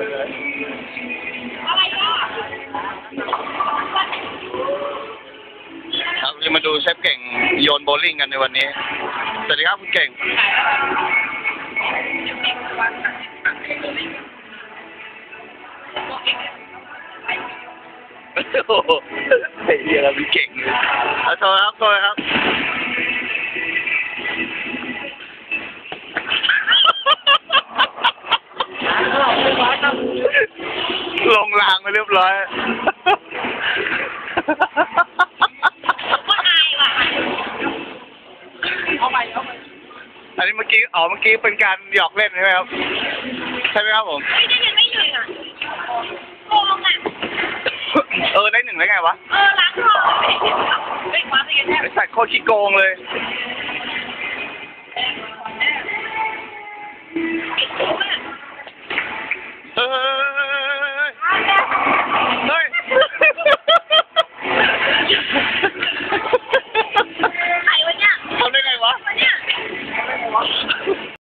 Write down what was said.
อะไรอะครับจะมาดูเชฟเก่งโยนโบว์ลิ่งกันในวันนี้ สวัสดีครับคุณเก่ง โอ้โหไอ้เหี้ยเราพี่เก่งเอาโทษครับโทษครับ รางไปเรียบร้อยก็อายว่ะเอาไปเอาไปอันนี้เมื่อกี้ อ๋อ เมื่อกี้เป็นการหยอกเล่นใช่ไหมครับ ใช่ไหมครับผม ไม่ได้ยังไม่หนึ่งอะโกงอะ เออ ได้หนึ่งได้ไงวะ เออล้างคอเฮ้ยความละเอียดแน่ไอสัตว์โคตรขี้โกงเลยไอ้โกงอะเฮ้